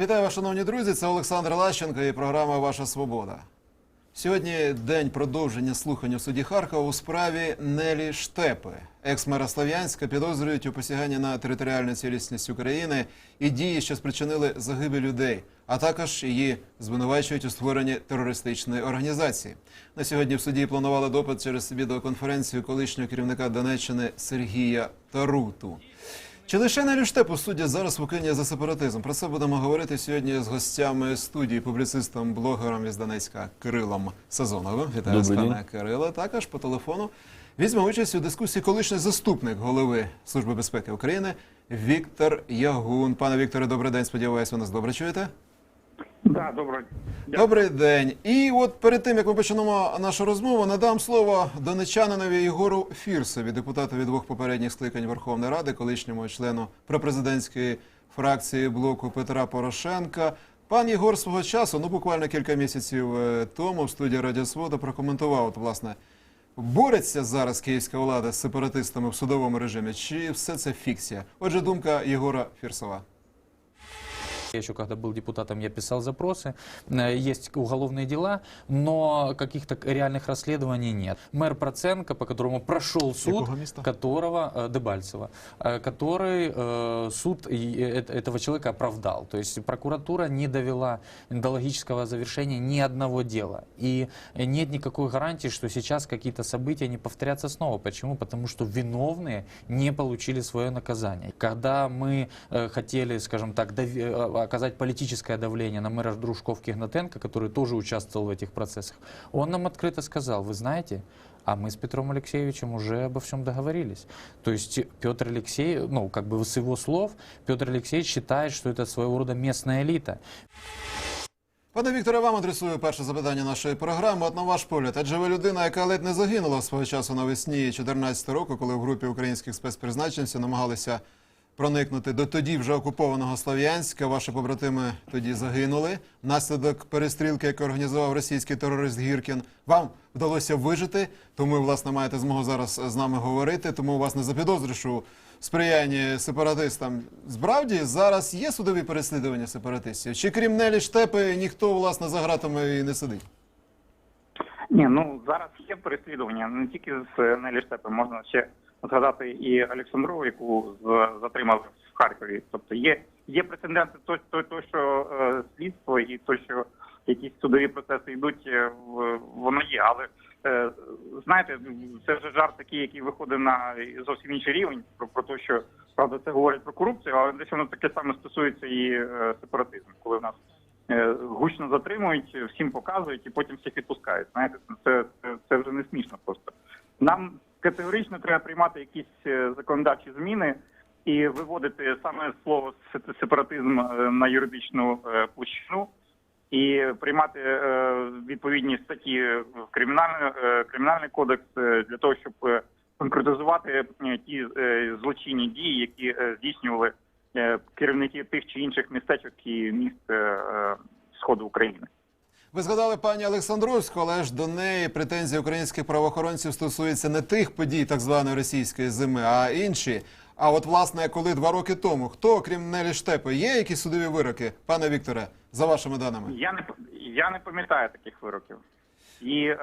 Вітаю вас, шановні друзі. Це Олександр Лащенко і програма Ваша Свобода. Сьогодні день продовження слухань у суді Харкова у справі Нелі Штепи. Екс-мера Слов'янська підозрюють у посяганні на територіальну цілісність України і дії, що спричинили загибель людей, а також її звинувачують у створенні терористичної організації. На сьогодні в суді планували допит через відеоконференцію колишнього керівника Донеччини Сергія Таруту. Чи лише на Люштепу суддя зараз в Україні за сепаратизм? Про це будемо говорити сьогодні з гостями студії, публіцистом, блогером із Донецька Кирилом Сазоновим. Вітаю вас, пане Кирило. Також по телефону візьме участь у дискусії колишній заступник голови Служби безпеки України Віктор Ягун. Пане Вікторе, добрий день. Сподіваюся, ви нас добре чуєте. Да, дня. Добрий день. І от перед тим як ми почнемо нашу розмову, надам слово донечанинові Єгору Фірсові, депутатові двох попередніх скликань Верховної Ради, колишньому члену пропрезидентської фракції блоку Петра Порошенка. Пан Єгор свого часу, ну буквально кілька місяців е, тому, в студії Радіо Свобода прокоментував, от, власне, бореться зараз київська влада з сепаратистами в судовому режимі, чи все це фікція? Отже, думка Єгора Фірсова. Я еще когда был депутатом, я писал запросы. Э, Есть уголовные дела, но каких-то реальных расследований нет. Мэр Проценко, по которому прошел суд, которого э, Дебальцева, э, который суд этого человека оправдал. То есть прокуратура не довела до логического завершения ни одного дела. И нет никакой гарантии, что сейчас какие-то события не повторятся снова. Почему? Потому что виновные не получили свое наказание. Когда мы хотели, скажем так, оказать политическое давление на мэра Дружков Кигнатенко, который тоже участвовал в этих процессах, он нам открыто сказал, вы знаете, а мы с Петром Алексеевичем уже обо всем договорились. То есть Петр Алексей, ну, как бы с его слов, Петр Алексеевич считает, что это своего рода местная элита. Пане Вікторе, вам адресую перше запитання нашої програми. От на ваш погляд, адже ви людина, яка ледь не загинула свого часу навесні 2014 року, коли в групі українських спецпризначенців намагалися проникнути до тоді вже окупованого Слов'янська. Ваші побратими тоді загинули. Внаслідок перестрілки, яку організував російський терорист Гіркін. Вам вдалося вижити, тому власне, маєте змогу зараз з нами говорити. Тому вас не запідозрюєш у сприянні сепаратистам. Справді зараз є судові переслідування сепаратистів? Чи крім Нелі Штепи ніхто власне за ґратами і не сидить? Ні, ну зараз є переслідування не тільки з Нелі Штепи, можна ще згадати і Олександрову, яку затримали в Харкові. Тобто є, є прецеденти, то, то, то що е, слідство і то, що якісь судові процеси йдуть, е, воно є. Але е, знаєте, це вже жарт такий, який виходить на зовсім інший рівень, про, про те, що правда це говорить про корупцію, але десь воно таке саме стосується і е, сепаратизму, коли в нас е, гучно затримують, всім показують і потім всіх відпускають. Знаєте, це, це, це вже не смішно просто. Нам категорично треба приймати якісь е, законодавчі зміни і виводити саме слово сепаратизм е, на юридичну е, площину. І приймати відповідні статті в кримінальний, кримінальний кодекс для того, щоб конкретизувати ті злочинні дії, які здійснювали керівники тих чи інших містечок і міст сходу України. Ви згадали пані Олександровську, але ж до неї претензії українських правоохоронців стосуються не тих подій так званої російської зими, а інші. А от власне, коли два роки тому, хто окрім Нелі Штепи, є якісь судові вироки, пане Вікторе, за вашими даними? Я не я не пам'ятаю таких вироків. І е,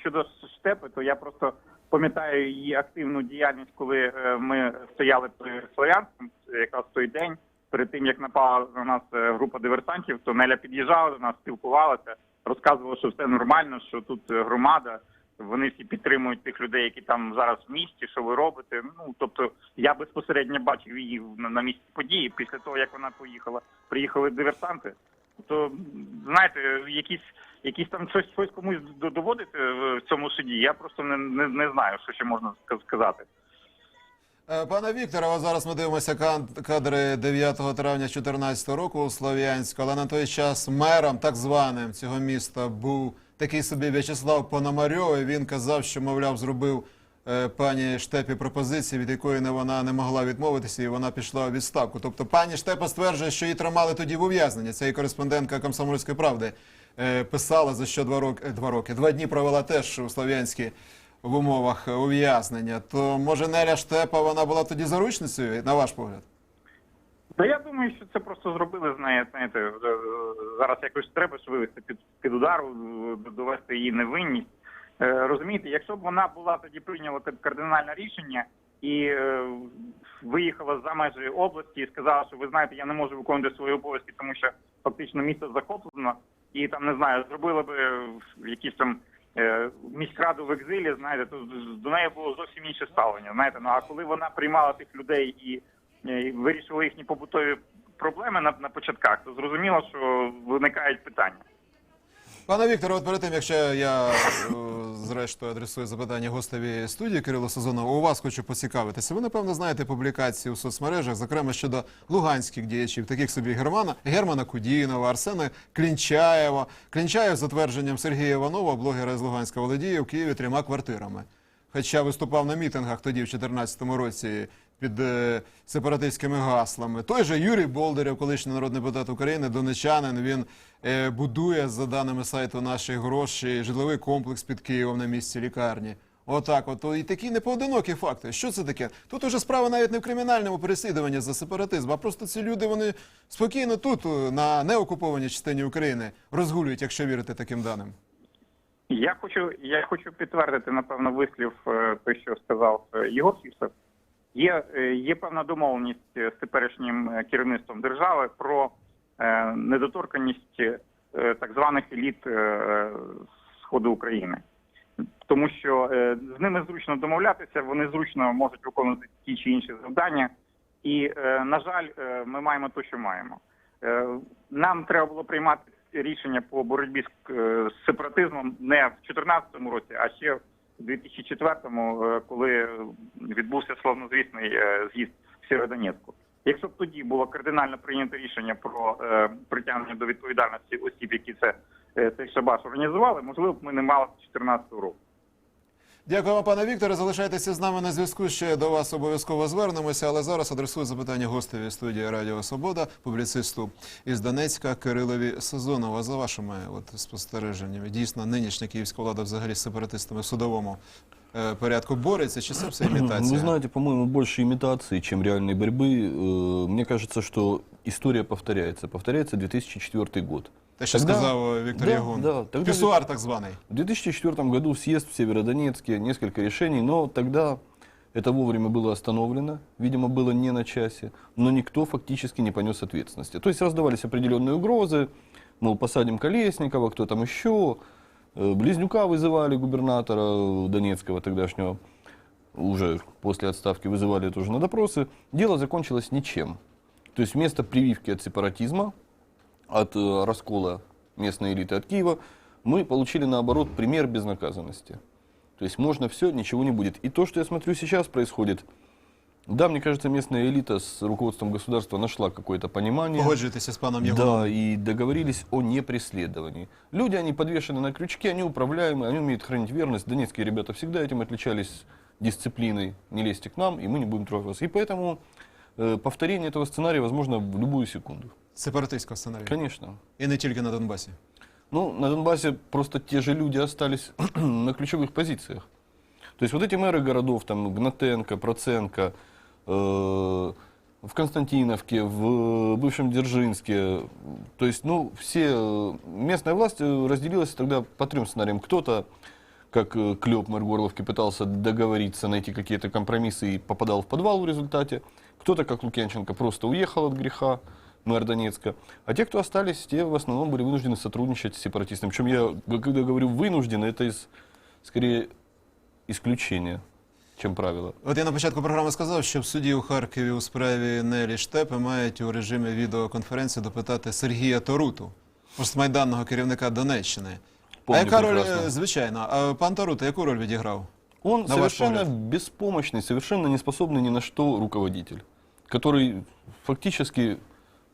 щодо штепи, то я просто пам'ятаю її активну діяльність, коли е, ми стояли при Слов'янському, якраз той день, перед тим як напала на нас е, група диверсантів, то Неля під'їжджала до нас, спілкувалася, розказувала, що все нормально, що тут е, громада. Вони всі підтримують тих людей, які там зараз в місті, що ви робите. Ну тобто я безпосередньо бачив її на, місці події. Після того як вона поїхала, приїхали диверсанти. То знаєте, якісь якісь там щось щось комусь до- доводити в цьому суді. Я просто не, не, не знаю, що ще можна сказати. Е, Пане Вікторе, зараз ми дивимося кадри 9 травня 2014 року у Слов'янську, але на той час мером так званим цього міста був такий собі В'ячеслав Пономарьов. і Він казав, що, мовляв, зробив е, пані Штепі пропозиції, від якої вона не могла відмовитися, і вона пішла у відставку. Тобто пані Штепа стверджує, що її тримали тоді в ув'язненні. Це і кореспондентка комсомольської правди е, писала за що два роки, два роки, два дні провела теж у Слов'янській в умовах ув'язнення. То може Неля Штепа вона була тоді заручницею, на ваш погляд? Та я думаю, що це просто зробили, знає- знаєте, е, зараз якось треба ж вивести під, під удар, е, довести її невинність. Е, Розумієте, якщо б вона була тоді прийняла те кардинальне рішення і е, виїхала за межі області і сказала, що ви знаєте, я не можу виконувати свої обов'язки, тому що фактично місто захоплено, і там не знаю, зробили би якісь там е, міськраду в екзилі, знаєте, то до неї було зовсім інше ставлення. Знаєте, ну а коли вона приймала тих людей і, і вирішила їхні побутові проблеми на, на початках, то зрозуміло, що виникають питання. Пане Вікторе, от перед тим, якщо я е, зрештою адресую запитання гостеві студії Кирило Сазонова, у вас хочу поцікавитися. Ви, напевно, знаєте публікації у соцмережах, зокрема щодо луганських діячів, таких собі Германа, Германа Кудінова, Арсена Клінчаєва. Клінчаєв, за твердженням Сергія Іванова, блогера з Луганська, володіє в Києві трьома квартирами. Хоча виступав на мітингах тоді, в 2014 році, під е, сепаратистськими гаслами. Той же Юрій Болдерев, колишній народний депутат України, донечанин, він е, будує, за даними сайту наші гроші, житловий комплекс під Києвом на місці лікарні. Отак, от і такі непоодинокі факти. Що це таке? Тут уже справа навіть не в кримінальному переслідуванні за сепаратизм, а просто ці люди вони спокійно тут, е, на неокупованій частині України, розгулюють, якщо вірити таким даним. Я хочу, я хочу підтвердити, напевно, вислів е, той, що сказав Єгор Фісов. Є, е, є певна домовленість з теперішнім е, керівництвом держави про е, недоторканність так званих еліт Сходу України. Тому що з ними зручно домовлятися, вони зручно можуть виконувати ті чи інші завдання. І, на жаль, ми маємо те, що маємо. Нам треба було приймати рішення по боротьбі з сепаратизмом не в 2014 році, а ще в 2004-му, е, коли відбувся славнозвісний е, з'їзд в Сєвєродонецьку. Якщо б тоді було кардинально прийнято рішення про е, притягнення до відповідальності осіб, які це цей шабаш організували, можливо б ми не мали 2014 року. Дякуємо, пане Вікторе. Залишайтеся з нами на зв'язку. Ще до вас обов'язково звернемося, але зараз адресую запитання гостеві студії Радіо Свобода, публіцисту із Донецька Кирилові Сазонова. За вашими от спостереженнями, дійсно нинішня київська влада взагалі з сепаратистами в судовому е, порядку бореться, чи це все імітація? Вы знаете, по-моему, больше имитации, чем реальной борьбы. Э, Мне кажется, что история повторяется. Повторяется 2004 год. Те, що Тогда- сказав Віктор Да, Ягун. да, тогда- Пісуар так званий. В 2004 году съезд в Северодонецке, несколько решений, но тогда это вовремя было остановлено, видимо, было не на часе, но никто фактически не понес ответственности. То есть раздавались определенные угрозы, мол, посадим Колесникова, кто там еще, э, Близнюка вызывали, губернатора Донецкого тогдашнего, уже после отставки вызывали тоже на допросы. Дело закончилось ничем. То есть вместо прививки от сепаратизма, от э, раскола местной элиты от Киева, мы получили, наоборот, пример безнаказанности. То есть можно все, ничего не будет. И то, что я смотрю сейчас происходит, да, мне кажется, местная элита с руководством государства нашла какое-то понимание. Погоджуєтеся з паном. Да, и договорились о непреследовании. Люди, они подвешены на крючке, они управляемые, они умеют хранить верность. Донецкие ребята всегда этим отличались дисциплиной. Не лезьте к нам, и мы не будем трогать вас. И поэтому э, повторение этого сценария возможно в любую секунду Сепаратистського сценарію. Конечно. І не тільки на Донбасі. Ну, на Донбассе просто те же люди остались на ключевых позициях. То есть вот эти мэры городов, там, Гнатенко, Проценко, э, в Константиновке, в бывшем Дзержинске, то есть, ну, все, э, местная власть э, разделилась тогда по трем сценариям. Кто-то, как э, Клёп, мэр Горловки, пытался договориться, найти какие-то компромиссы и попадал в подвал в результате. Кто-то, как Лукьянченко, просто уехал от греха, мэр Донецка. А те, кто остались, те в основном были вынуждены сотрудничать с сепаратистами. Причем я, г- когда говорю вынуждены, это из, скорее исключение, чем правило. От я на початку програми сказав, що в суді у Харкові у справі Нелі Штепи мають у режимі відеоконференції допитати Сергія Торуту, постмайданного керівника Донеччини. Помню а яка роль, прекрасно. е, звичайно, а пан Тарута яку роль відіграв? Он На ваш совершенно взгляд? беспомощный, совершенно не способный ни на что руководитель, который фактически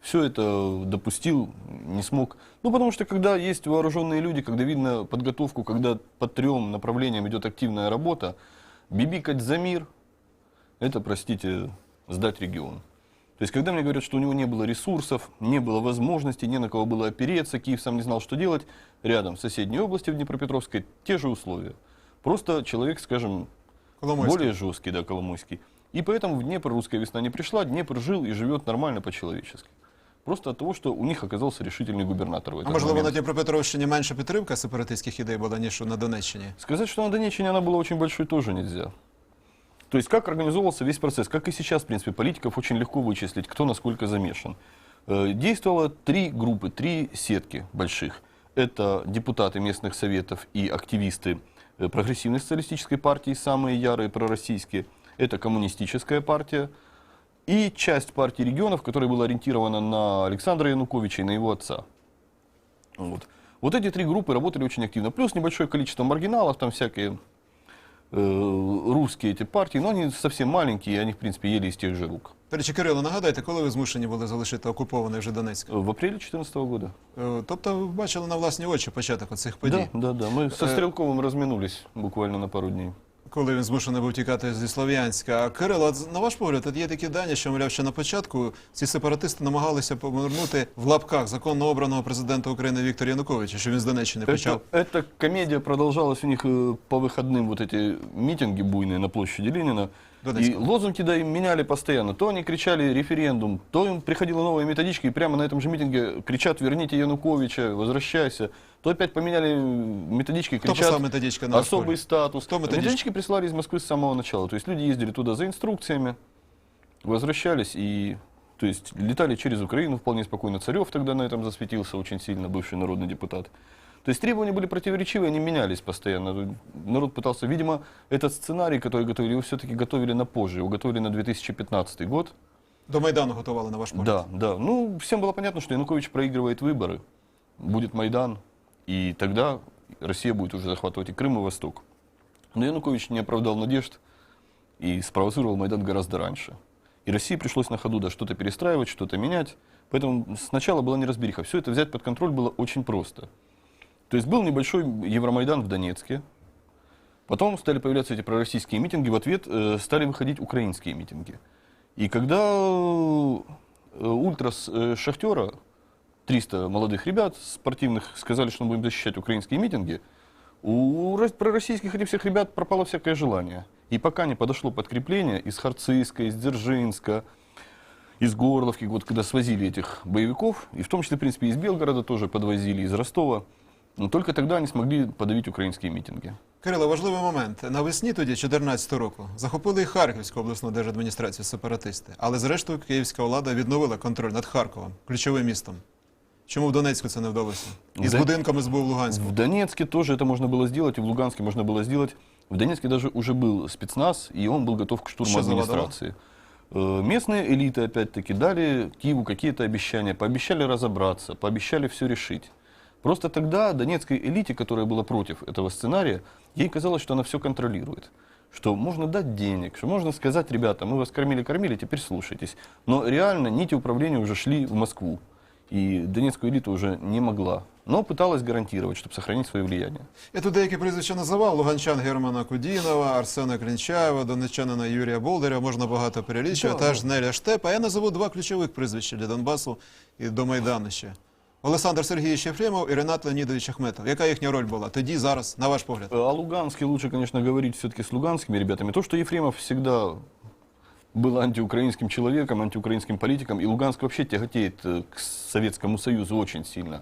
все это допустил, не смог. Ну, потому что когда есть вооруженные люди, когда видно подготовку, когда по трем направлениям идет активная работа, бибикать за мир, это, простите, сдать регион. То есть, когда мне говорят, что у него не было ресурсов, не было возможностей, не на кого было опереться, Киев сам не знал, что делать, рядом в соседней области, в Днепропетровской, те же условия. Просто человек, скажем, Коломойський. более жесткий, да, Коломойский. И поэтому в Днепр русская весна не пришла, Днепр жил и живет нормально по-человечески. Просто от того, что у них оказался решительный губернатор в А этот можливо, на момент. Дніпропетровщині менша підтримка сепаратистських ідей була, ніж на Донеччині? Сказать, что на Донеччине она была очень большой, тоже нельзя. То есть как организовывался весь процесс, как и сейчас, в принципе, политиков очень легко вычислить, кто насколько замешан. Э, Действовало три группы, три сетки больших. Это депутаты местных советов и активисты э, прогрессивной социалистической партии, самые ярые пророссийские. Это коммунистическая партия и часть партии регионов, которая была ориентирована на Александра Януковича и на его отца. Вот. Вот эти три группы работали очень активно. Плюс небольшое количество маргиналов, там всякие э, русские эти партии, но они совсем маленькие, и они, в принципе, ели из тех же рук. До речі, Кирило, нагадайте, коли ви змушені були залишити окупований вже Донецьк? Э, В апреле 2014 года. Е, Тобто ви бачили на власні очі початок оцих подій, Да, да, да. Мы со Э, Стрелковым разминулись буквально на пару дней. коли він змушений був тікати зі Слов'янська. А Кирило, от на ваш погляд, от є такі дані, що мовляв, ще на початку ці сепаратисти намагалися повернути в лапках законно обраного президента України Віктора Януковича, що він з Донеччини почав. Это, эта комедия продолжалась у них э, по выходным, вот эти митинги буйные на площади Ленина. Донецка. И лозунги да им меняли постоянно. То они кричали референдум, то им приходила новая методичка, и прямо на этом же митинге кричат «Верните Януковича, возвращайся». То опять поменяли методички, кричат писав методичка на особый статус. Кто методички? Методички прислали из Москвы с самого начала. То есть люди ездили туда за инструкциями, возвращались и то есть летали через Украину вполне спокойно. Царев тогда на этом засветился очень сильно, бывший народный депутат. То есть требования были противоречивые, они менялись постоянно. Народ пытался, видимо, этот сценарий, который готовили, его все-таки готовили на позже, его готовили на 2015 год. До Майдану готували на ваш погляд. Да, да. Ну, всем было понятно, что Янукович проигрывает выборы, будет Майдан, и тогда Россия будет уже захватывать и Крым, и Восток. Но Янукович не оправдал надежд и спровоцировал Майдан гораздо раньше. И России пришлось на ходу да, что-то перестраивать, что-то менять. Поэтому сначала была неразбериха. Все это взять под контроль было очень просто. То есть был небольшой Евромайдан в Донецке. Потом стали появляться эти пророссийские митинги. В ответ э, стали выходить украинские митинги. И когда э, ультрас э, Шахтера, 300 молодых ребят спортивных, сказали, что мы будем защищать украинские митинги, у рос- пророссийских всех ребят пропало всякое желание. И пока не подошло подкрепление из Харциска, из Дзержинска, из Горловки, вот когда свозили этих боевиков, и в том числе, в принципе, из Белгорода тоже подвозили, из Ростова, но только тогда они смогли подавить украинские митинги. Кирило, важливий момент. Навесні тоді, 2014 року, захопили і Харківську обласну держадміністрацію сепаратисти, але зрештою київська влада відновила контроль над Харковом, ключовим містом. Чому в Донецьку це не вдалося? І з Да. будинками СБУ в Луганську. В Донецке тоже это можно было сделать, и в Луганске можно было сделать. В Донецке даже уже был спецназ, и он был готов к штурму Что за администрации. Э, Местные элиты, опять-таки, дали Киеву какие-то обещания, пообещали разобраться, пообещали все решить. Просто тогда донецкой элите, которая была против этого сценария, ей казалось, что она все контролирует. Что можно дать денег, что можно сказать, ребята, мы вас кормили-кормили, теперь слушайтесь. Но реально нити управления уже шли в Москву. И донецкую элиту уже не могла. Но пыталась гарантировать, чтобы сохранить свое влияние. Я тут деякі прізвища називав: Луганчан Германа Кудінова, Арсена Клінчаєва, донеччанина Юрія Болдаря, можна багато перелічувати, Да, аж Неля Штепа. Я назову два ключових прізвища для Донбасу і до Майдану ще. Олександр Сергійович Єфремов і Ренат Леонідович Ахметов. Яка їхня роль була тоді, зараз, на ваш погляд? О Луганске лучше, конечно, говорить все-таки с луганскими ребятами. То, что Ефремов всегда был антиукраинским человеком, антиукраинским политиком, и Луганск вообще тяготеет э, к Советскому Союзу очень сильно.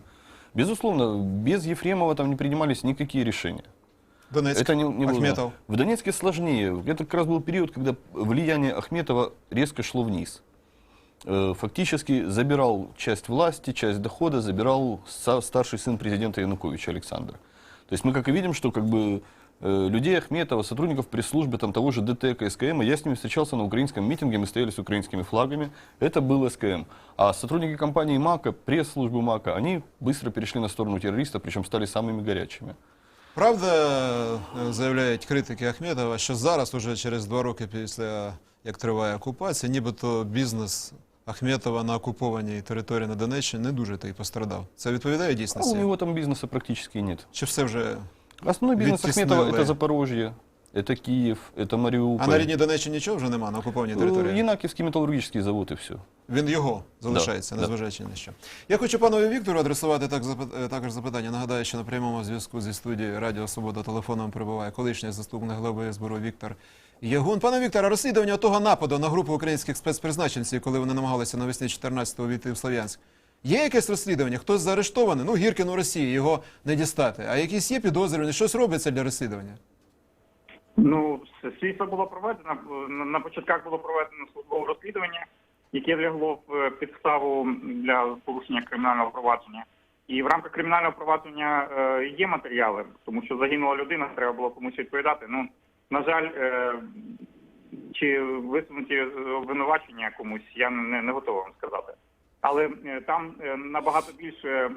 Безусловно, без Ефремова там не принимались никакие решения. Донецьк, Это не, не было. Ахметов. В Донецке сложнее. Это как раз был период, когда влияние Ахметова резко шло вниз. Э, Фактически забирал часть власти, часть дохода, забирал са- старший сын президента Януковича Александр. То есть мы как и видим, что как бы э, людей Ахметова, сотрудников пресс-службы там, того же ДТ, СКМ, я с ними встречался на украинском митинге, мы стояли с украинскими флагами, это был СКМ. А сотрудники компании МАКа, пресс-службы МАКа, они быстро перешли на сторону террористов, причем стали самыми горячими. Правда, е, заявляють критики Ахметова, що зараз, уже через два роки після як триває окупація, нібито бізнес Ахметова на окупованій території на Донеччині не дуже та й пострадав. Це відповідає А у дійсності? него там бизнеса практически нет. Чи все вже Основной бизнес Вытеснили. Ахметова это Запорожье, это Киев, это Мариуполь. а на рідній Донеччині нічого вже нема на окупованій Э, території? Янакиевский металлургический завод и все. Він його залишається, Да, незважаючи на що. Я хочу панові Віктору адресувати так запит- е, також запитання. Нагадаю, що на прямому зв'язку зі студією Радіо Свобода телефоном перебуває колишній заступник глави СБУ Віктор Ягун. Пане Вікторе, розслідування того нападу на групу українських спецпризначенців, коли вони намагалися навесні 14-го війти в Слов'янськ. Є якесь розслідування? Хтось заарештований? Ну, Гіркін у Росії, його не дістати. А якісь є підозрювані? Щось робиться для розслідування? Ну, слідство було проведено. На- початках було проведено службове розслідування, яке лягло в е, підставу для порушення кримінального провадження. І в рамках кримінального провадження е, є матеріали, тому що загинула людина, треба було комусь відповідати. Ну, на жаль, е, чи висунуті обвинувачення комусь, я не, не готовий вам сказати. Але е, там е, набагато більше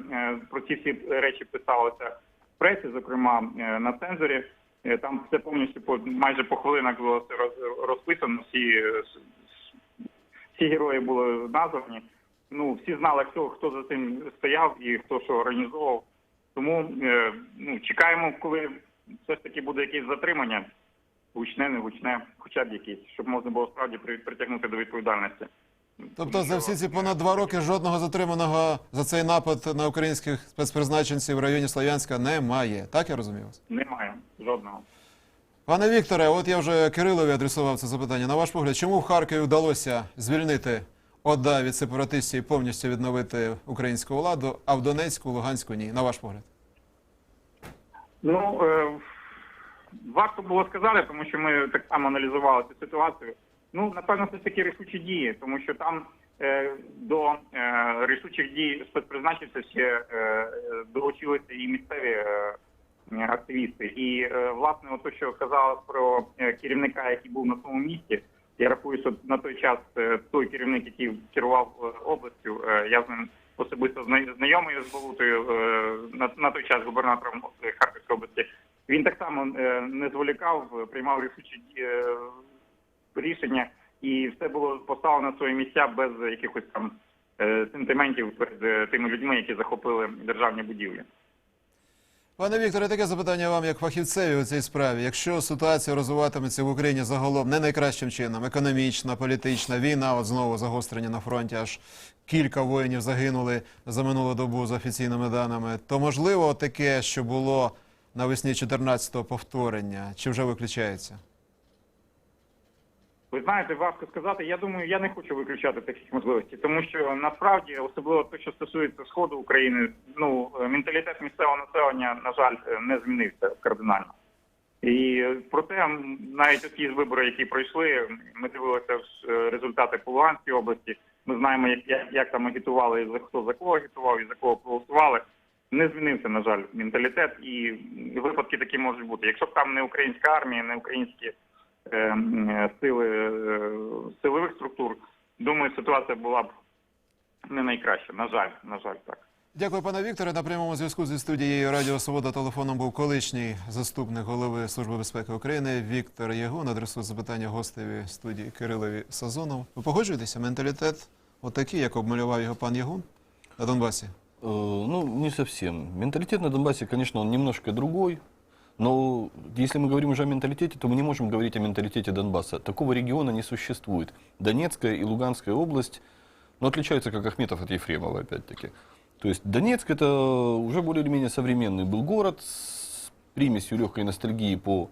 про ці всі речі писалося в пресі, зокрема на цензорі. Там все повністю по майже по хвилинах було розписано. Всі, всі герої були названі. Ну всі знали, хто хто за цим стояв і хто що організовував. Тому ну чекаємо, коли все ж таки буде якесь затримання, гучне, не гучне, хоча б якесь, щоб можна було справді притягнути до відповідальності. Тобто за всі ці понад два роки жодного затриманого за цей напад на українських спецпризначенців в районі Слов'янська немає. Так я розумію вас? Немає жодного. Пане Вікторе, от я вже Кирилові адресував це запитання. На ваш погляд, чому в Харкові вдалося звільнити ОДА від сепаратистів і повністю відновити українську владу, а в Донецьку, Луганську ні? На ваш погляд? Ну е, варто було сказати, тому що ми так само аналізували цю ситуацію. Ну напевно, все ж таки рішучі дії, тому що там е, до е, рішучих дій спецпризначенців ще е, долучилися і місцеві е, активісти. І е, власне, от те, що казали про е, керівника, який був на тому місці. Я рахую, що на той час е, той керівник, який керував е, областю, я з ним особисто знайомий з Болутою, на, той час губернатором Харківської області. Він так само е, не зволікав, приймав рішучі е, рішення, і все було поставлено на свої місця без якихось там е, сентиментів перед тими людьми, які захопили державні будівлі. Пане Вікторе, таке запитання вам як фахівцеві у цій справі. Якщо ситуація розвиватиметься в Україні загалом не найкращим чином, економічна, політична війна, от знову загострення на фронті, аж кілька воїнів загинули за минулу добу за офіційними даними, то можливо таке, що було навесні 14-го повторення, чи вже виключається? Ви знаєте, важко сказати. Я думаю, я не хочу виключати таких можливостей, тому що насправді, особливо те, що стосується сходу України, ну е, менталітет місцевого населення, на жаль, е, не змінився кардинально. І проте навіть ті вибори, які пройшли, ми дивилися е, результати по Луганській області. Ми знаємо, як, як, як там агітували, і за хто за кого агітував, і за кого проголосували. Не змінився, на жаль, менталітет, і випадки такі можуть бути. Якщо б там не українська армія, не українські е, сили е, силових структур, думаю, ситуація була б не найкраща. На жаль, на жаль, так. Дякую, пане Вікторе. На прямому зв'язку зі студією Радіо Свобода телефоном був колишній заступник голови Служби безпеки України Віктор Ягун. Адресує запитання гостеві студії Кирилові Сазонов. Ви погоджуєтеся? Менталітет отакий, як обмалював його пан Ягун на Донбасі? Э, Ну, не совсем. Менталитет на Донбассе, конечно, он немножко другой. Но если мы говорим уже о менталитете, то мы не можем говорить о менталитете Донбасса. Такого региона не существует. Донецкая и Луганская область ну, отличаются, как Ахметов от Ефремова, опять-таки. То есть Донецк это уже более или менее современный был город с примесью легкой ностальгии по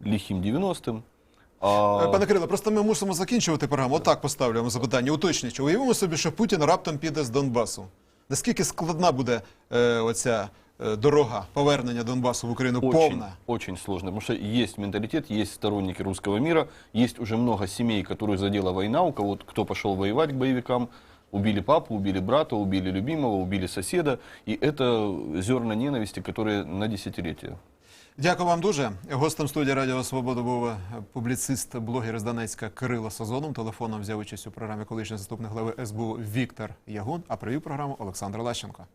лихим 90-м. А- Е, Пане Кирило, просто ми мусимо закінчувати програму. Отак поставлю вам запитання. Уточнюючи. Уявимо собі, що Путін раптом піде з Донбасу. Наскільки складна буде е, оця е, дорога повернення Донбасу в Україну Очень, повна? очень сложно, потому что есть менталитет, есть сторонники русского мира, есть уже много семей, которые задела война, у кого кто пошел воевать к боевикам, убили папу, убили брата, убили любимого, убили соседа, и это зерна ненависти, которые на десятилетия. Дякую вам дуже. Гостем студії Радіо Свобода був е, публіцист, блогер з Донецька Кирило Сазонов. Телефоном взяв участь у програмі колишній заступник глави СБУ Віктор Ягун, а провів програму Олександр Лащенко.